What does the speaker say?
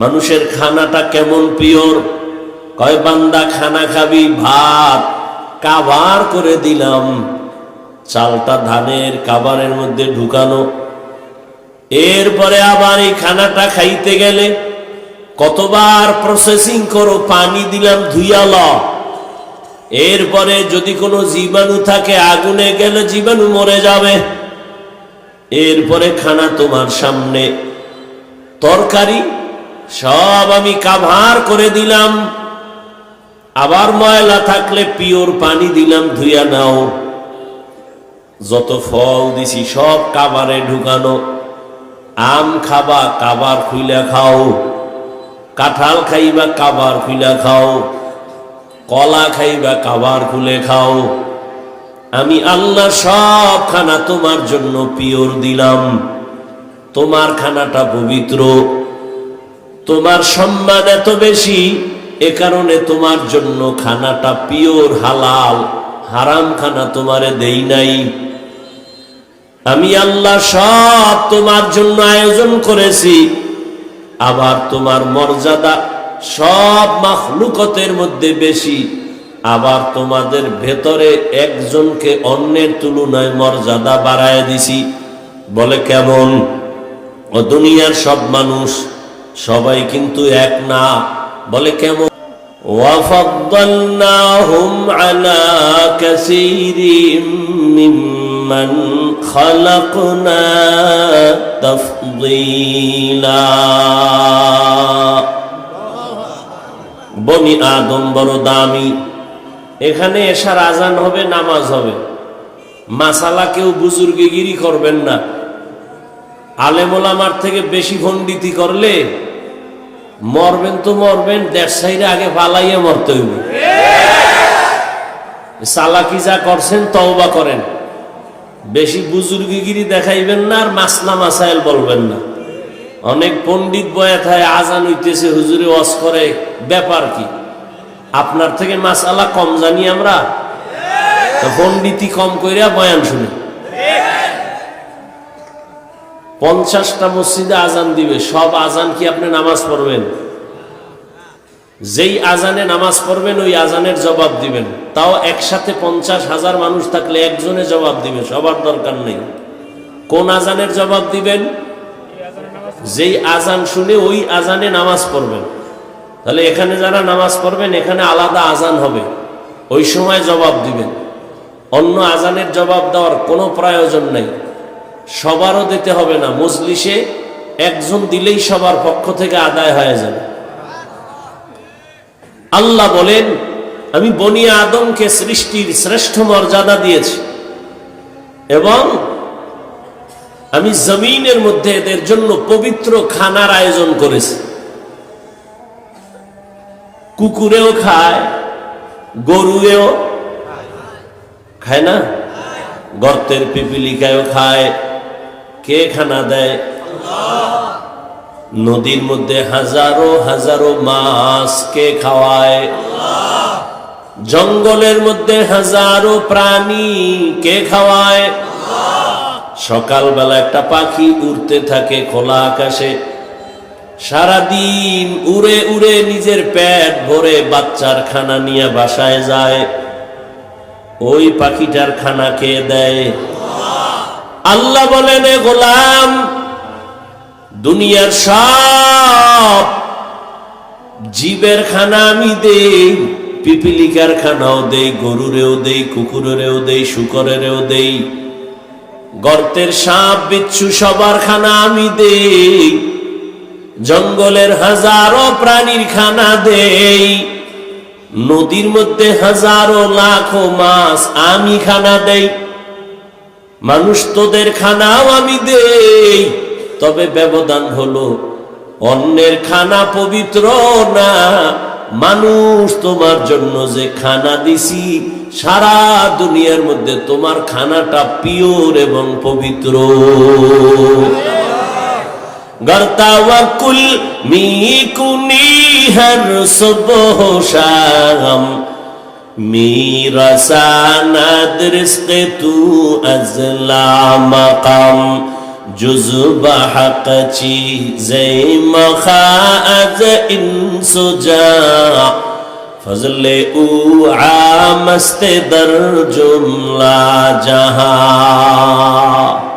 মানুষের খানাটা কেমন পিওর? কয়, বান্দা, খানা খাবি, ভাত কাবার করে দিলাম। চালটা ধানের কাবারের মধ্যে ঢুকানো। এরপরে আবার এই খানাটা খাইতে গেলে কতবার প্রসেসিং করো, পানি দিলাম ধুইয়াল এরপরে যদি কোনো জীবাণু থাকে, আগুনে গেলে জীবাণু মরে যাবে। এরপরে খানা তোমার সামনে। তরকারি সব আমি কাভার করে দিলাম। আবার ময়লা থাকলে পিওর পানি দিলাম, ধুইয়া নাও। যত ফল দিছি, সব কাবারে ঢুকানো। আম খাবা কাবার খুইলা খাও। কাঁঠাল খাইবা কাবার খুইলা খাও। কলা খাইবা কাবার খুলে খাও। আমি আল্লাহ সব খানা তোমার জন্য পিওর দিলাম। তোমার খানাটা পবিত্র। তোমার সম্মান এত বেশি, এ কারণে তোমার জন্য খানাটা পিওর, হালাল, হারাম খানা তোমারে দেই নাই। আমি আল্লাহ সব তোমার জন্য আয়োজন করেছি, আবার তোমার মর্যাদা সব মাখলুকতের মধ্যে বেশি, আবার তোমাদের ভেতরে একজনকে অন্যের তুলনায় মর্যাদা বাড়ায় দিছি। বলে কেমন? ও দুনিয়ার সব মানুষ সবাই কিন্তু এক না বলে কেমন وفضلناهم على كثير ممن خلقنا تفضيلا বনি আদম বড় দামি এখানে এসার আজান হবে নামাজ হবে মাসালা কেউ বুজুর্গিগিরি করবেন না আলেমোলামার থেকে বেশি পণ্ডিতি করলে মরবেন তো মরবেন দেড় সাইডে আগে পালাইয়ে মরতে হইব। সালাকি যা করছেন, তওবা করেন। বেশি বুজুর্গিগিরি দেখাইবেন না আর মাসলা মাসাইল বলবেন না। অনেক পণ্ডিত বয়া থায় আজান হইতেছে, হুজুরে ওয়াজ করে, ব্যাপার কি? আপনার থেকে মাসালা কম জানি আমরা? পণ্ডিতি কম কইরা বয়ান শুনে। পঞ্চাশটা মসজিদে আজান দিবে, সব আজান কি আপনি নামাজ পড়বেন? যেই আজানে নামাজ পড়বেন, ওই আজানের জবাব দিবেন। তাও একসাথে পঞ্চাশ হাজার মানুষ থাকলে একজনে জবাব দিবে, সবার দরকার নেই। কোন আজানের জবাব দিবেন? যেই আজান শুনে ওই আজানে নামাজ পড়বেন। তাহলে এখানে যারা নামাজ পড়বেন, এখানে আলাদা আজান হবে। ওই সময় জবাব দিবেন। অন্য আজানের জবাব দেওয়ার কোনো প্রয়োজন নেই। সবারও দিতে হবে না। মজলিসে একজন দিলেই সবার পক্ষ থেকে আদায় হয়ে যাবে। আল্লাহ বলেন, আমি বনিয়া আদমকে সৃষ্টির শ্রেষ্ঠ মর্যাদা দিয়েছি এবং আমি জমিনের মধ্যে এদের জন্য পবিত্র খানার আয়োজন করেছি। কুকুরেও খায়, গরুয়েও খায় না? গর্তের পিপিলিকায়ও খায় কে খানা দেয়? নদীর মধ্যে হাজারো হাজারো মাছ কে খাওয়ায়? জঙ্গলের মধ্যে হাজারো প্রাণী কে খাওয়ায়? সকালবেলা একটা পাখি উড়তে থাকে খোলা আকাশে। সারাদিন উড়ে উড়ে নিজের পেট ভরে বাচ্চার খানা নিয়ে বাসায় যায়। ওই পাখিটার খানা কে দেয়? আল্লাহ বলেন, এ গোলাম, দুনিয়ার সব জীবের খানা আমি দেই, পিপিলিকার খানাও দেই, গরুরেও দেই, কুকুরেরও দেই, শুকরেরও দেই। গর্তের সাপ, বিচ্ছু সবার খানা আমি দেই, জঙ্গলের হাজারো প্রাণীর খানা দেই। নদীর মধ্যে হাজারো লাখো মাছ আমি খানা দেই। মানুষ তোদের খানাও আমি দেই। তবে ব্যবধান হলো, অন্যের খানা পবিত্র না। মানুষ তোমার জন্য যে খানা দিছি, সারা দুনিয়ার মধ্যে তোমার খানাটা পিওর এবং পবিত্র। গর্তাওয়াকুল মিকুনি হর সুবহ শাম। میرا ساند رزق تو از لا مقام بحق چی زی مخا از ان جا فضل أو عامست در جملہ جہاں